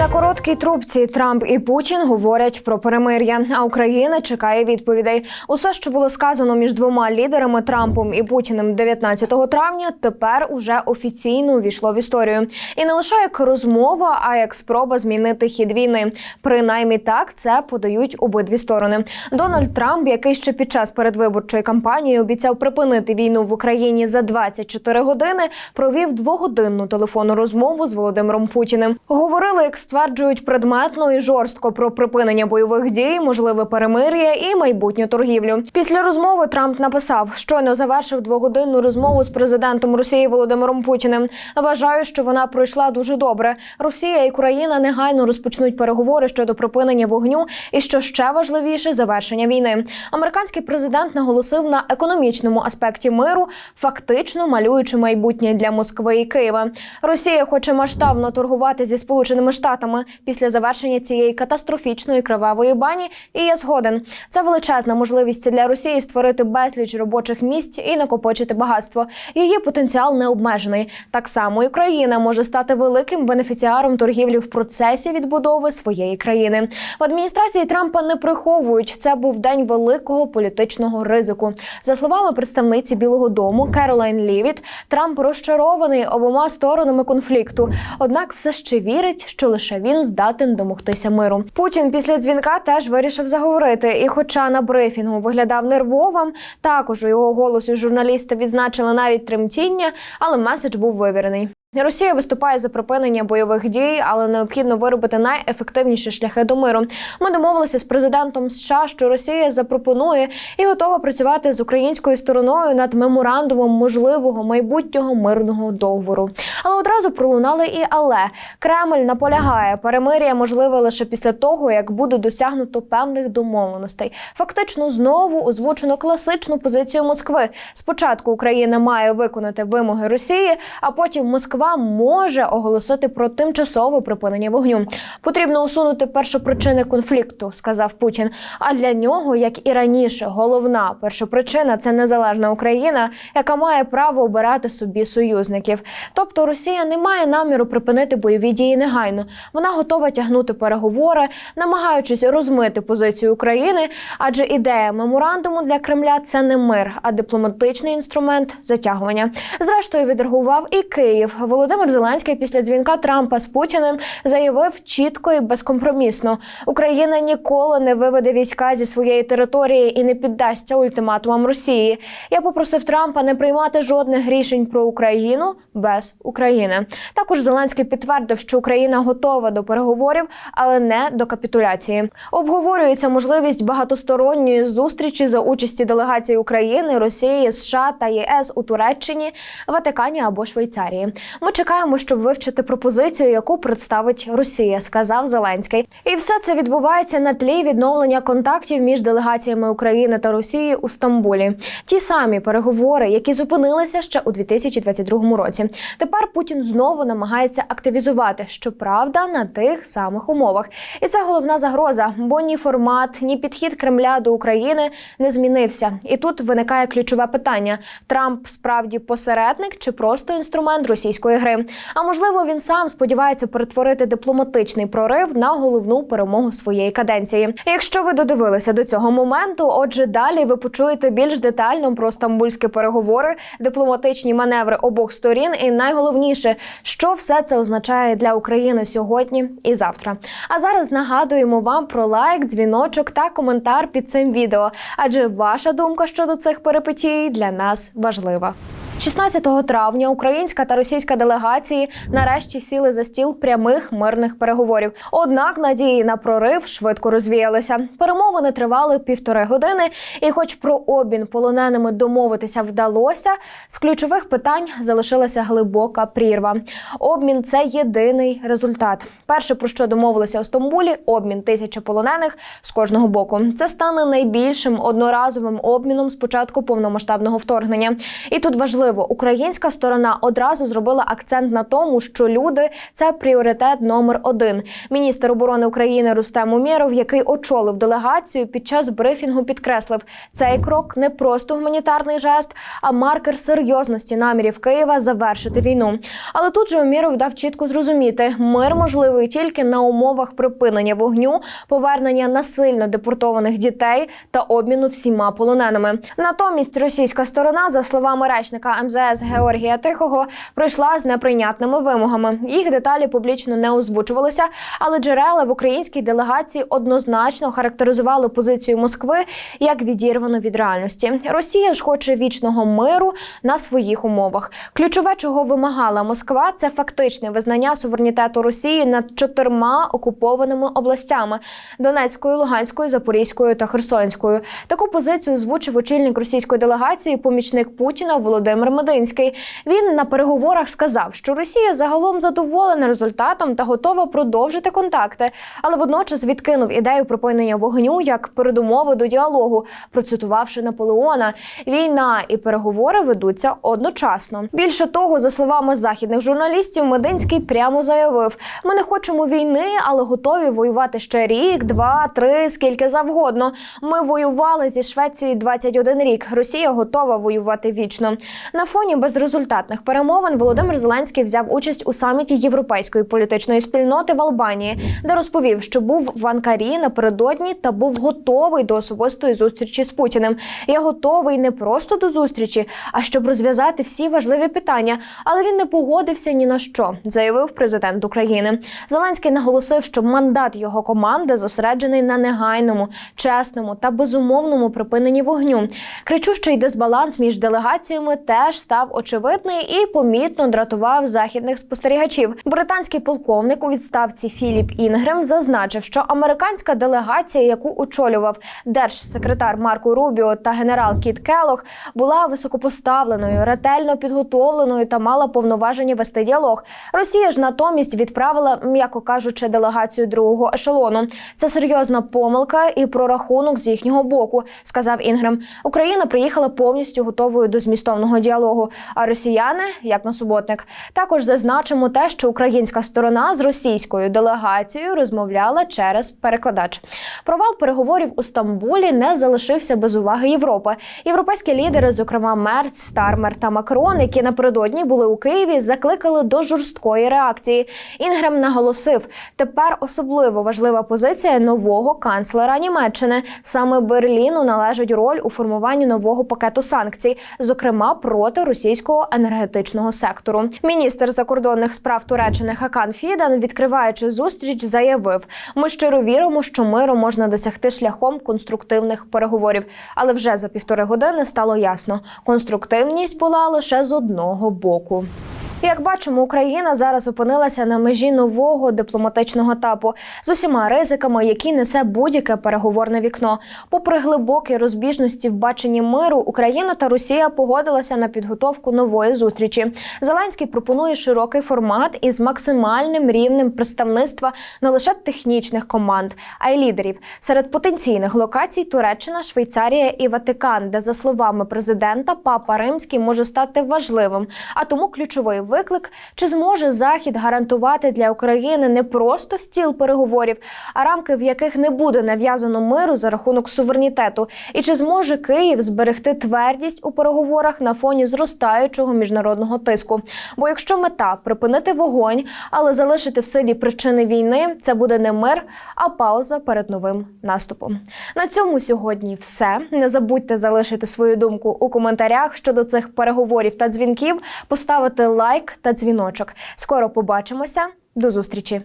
На короткій трубці Трамп і Путін говорять про перемир'я, а Україна чекає відповідей. Усе, що було сказано між двома лідерами Трампом і Путіним 19 травня, тепер уже офіційно увійшло в історію. І не лише як розмова, а як спроба змінити хід війни. Принаймні так це подають обидві сторони. Дональд Трамп, який ще під час передвиборчої кампанії обіцяв припинити війну в Україні за 24 години, провів двогодинну телефонну розмову з Володимиром Путіним. Говорили, як стверджують, предметно і жорстко про припинення бойових дій, можливе перемир'я і майбутню торгівлю. Після розмови Трамп написав, щойно завершив двогодинну розмову з президентом Росії Володимиром Путіним. Вважаю, що вона пройшла дуже добре. Росія і Україна негайно розпочнуть переговори щодо припинення вогню і що ще важливіше завершення війни. Американський президент наголосив на економічному аспекті миру, фактично малюючи майбутнє для Москви і Києва. Росія хоче масштабно торгувати зі сполученими штатами після завершення цієї катастрофічної кривавої бані. І я згоден. Це величезна можливість для Росії створити безліч робочих місць і накопичити багатство. Її потенціал не обмежений. Так само Україна може стати великим бенефіціаром торгівлі в процесі відбудови своєї країни. В адміністрації Трампа не приховують. Це був день великого політичного ризику. За словами представниці Білого Дому Керолайн Лівіт, Трамп розчарований обома сторонами конфлікту. Однак все ще вірить, що лише він здатен домогтися миру. Путін після дзвінка теж вирішив заговорити. І, хоча на брифінгу виглядав нервовим, також у його голосі журналісти відзначили навіть тремтіння, але меседж був вивірений. Росія виступає за припинення бойових дій, але необхідно виробити найефективніші шляхи до миру. Ми домовилися з президентом США, що Росія запропонує і готова працювати з українською стороною над меморандумом можливого майбутнього мирного договору. Але одразу пролунали і але Кремль наполягає, перемир'я можливе лише після того, як буде досягнуто певних домовленостей. Фактично знову озвучено класичну позицію Москви. Спочатку Україна має виконати вимоги Росії, а потім Москва може оголосити про тимчасове припинення вогню. Потрібно усунути першопричини конфлікту, сказав Путін. А для нього, як і раніше, головна першопричина це незалежна Україна, яка має право обирати собі союзників. Тобто Росія не має наміру припинити бойові дії негайно. Вона готова тягнути переговори, намагаючись розмити позицію України, адже ідея меморандуму для Кремля це не мир, а дипломатичний інструмент затягування. Зрештою, відреагував і Київ. Володимир Зеленський після дзвінка Трампа з Путіним заявив чітко і безкомпромісно: Україна ніколи не виведе війська зі своєї території і не піддасться ультиматумам Росії. Я попросив Трампа не приймати жодних рішень про Україну без України. Також Зеленський підтвердив, що Україна готова до переговорів, але не до капітуляції. Обговорюється можливість багатосторонньої зустрічі за участі делегацій України, Росії, США та ЄС у Туреччині, Ватикані або Швейцарії. Ми чекаємо, щоб вивчити пропозицію, яку представить Росія, сказав Зеленський. І все це відбувається на тлі відновлення контактів між делегаціями України та Росії у Стамбулі. Ті самі переговори, які зупинилися ще у 2022 році. Тепер Путін знову намагається активізувати, щоправда, на тих самих умовах. І це головна загроза, бо ні формат, ні підхід Кремля до України не змінився. І тут виникає ключове питання: Трамп справді посередник чи просто інструмент російської гри? А можливо, він сам сподівається перетворити дипломатичний прорив на головну перемогу своєї каденції. Якщо ви додивилися до цього моменту, отже, далі ви почуєте більш детально про стамбульські переговори, дипломатичні маневри обох сторін, і найголовніше, що все це означає для України сьогодні і завтра. А зараз нагадуємо вам про лайк, дзвіночок та коментар під цим відео, адже ваша думка щодо цих перипетій для нас важлива. 16 травня українська та російська делегації нарешті сіли за стіл прямих мирних переговорів. Однак надії на прорив швидко розвіялися. Перемовини тривали півтори години, і, хоч про обмін полоненими домовитися вдалося, з ключових питань залишилася глибока прірва. Обмін це єдиний результат. Перше про що домовилися у Стамбулі обмін тисячі полонених з кожного боку. Це стане найбільшим одноразовим обміном з початку повномасштабного вторгнення. І тут важливо важливо, українська сторона одразу зробила акцент на тому, що люди це пріоритет номер один. Міністр оборони України Рустем Умєров, який очолив делегацію, під час брифінгу підкреслив, цей крок не просто гуманітарний жест, а маркер серйозності намірів Києва завершити війну. Але тут же Умєров дав чітко зрозуміти, мир можливий тільки на умовах припинення вогню, повернення насильно депортованих дітей та обміну всіма полоненими. Натомість російська сторона, за словами речника МЗС Георгія Тихого, прийшла з неприйнятними вимогами. Їх деталі публічно не озвучувалися, але джерела в українській делегації однозначно характеризували позицію Москви як відірвану від реальності. Росія ж хоче вічного миру на своїх умовах. Ключове, чого вимагала Москва, це фактичне визнання суверенітету Росії над чотирма окупованими областями Донецькою, Луганською, Запорізькою та Херсонською. Таку позицію озвучив очільник російської делегації, помічник Путіна Володимир Мединський. Він на переговорах сказав, що Росія загалом задоволена результатом та готова продовжити контакти, але водночас відкинув ідею припинення вогню як передумови до діалогу, процитувавши Наполеона. Війна і переговори ведуться одночасно. Більше того, за словами західних журналістів, Мединський прямо заявив: ми не хочемо війни, але готові воювати ще рік, два, три, скільки завгодно. Ми воювали зі Швецією 21 рік. Росія готова воювати вічно. На фоні безрезультатних перемовин Володимир Зеленський взяв участь у саміті європейської політичної спільноти в Албанії, де розповів, що був в Анкарі напередодні та був готовий до особистої зустрічі з Путіним. Я готовий не просто до зустрічі, а щоб розв'язати всі важливі питання. Але він не погодився ні на що, заявив президент України. Зеленський наголосив, що мандат його команди зосереджений на негайному, чесному та безумовному припиненні вогню. Кричущий дисбаланс між делегаціями теж став очевидний і помітно дратував західних спостерігачів. Британський полковник у відставці Філіп Інгрем зазначив, що американська делегація, яку очолював держсекретар Марко Рубіо та генерал Кіт Келох, була високопоставленою, ретельно підготовленою та мала повноваження вести діалог. Росія ж натомість відправила, м'яко кажучи, делегацію другого ешелону. Це серйозна помилка і прорахунок з їхнього боку, сказав Інгрем. Україна приїхала повністю готовою до змістовного діалогу. А росіяни, як на суботник, також зазначимо те, що українська сторона з російською делегацією розмовляла через перекладач. Провал переговорів у Стамбулі не залишився без уваги Європи. Європейські лідери, зокрема Мерц, Стармер та Макрон, які напередодні були у Києві, закликали до жорсткої реакції. Інгрем наголосив, тепер особливо важлива позиція нового канцлера Німеччини. Саме Берліну належить роль у формуванні нового пакету санкцій, зокрема проти російського енергетичного сектору. Міністр закордонних справ Туреччини Хакан Фідан, відкриваючи зустріч, заявив: ми щиро віримо, що миру можна досягти шляхом конструктивних переговорів. Але вже за півтори години стало ясно, конструктивність була лише з одного боку. Як бачимо, Україна зараз опинилася на межі нового дипломатичного етапу з усіма ризиками, які несе будь-яке переговорне вікно. Попри глибокі розбіжності в баченні миру, Україна та Росія погодилися на підготовку нової зустрічі. Зеленський пропонує широкий формат із максимальним рівнем представництва не лише технічних команд, а й лідерів серед потенційних локацій Туреччина, Швейцарія і Ватикан, де за словами президента Папа Римський може стати важливим. А тому ключовий виклик, чи зможе Захід гарантувати для України не просто стіл переговорів, а рамки, в яких не буде нав'язано миру за рахунок суверенітету, і чи зможе Київ зберегти твердість у переговорах на фоні зростаючого міжнародного тиску? Бо якщо мета припинити вогонь, але залишити в силі причини війни, це буде не мир, а пауза перед новим наступом. На цьому сьогодні все. Не забудьте залишити свою думку у коментарях щодо цих переговорів та дзвінків, поставити лайк та дзвіночок. Скоро побачимося. До зустрічі.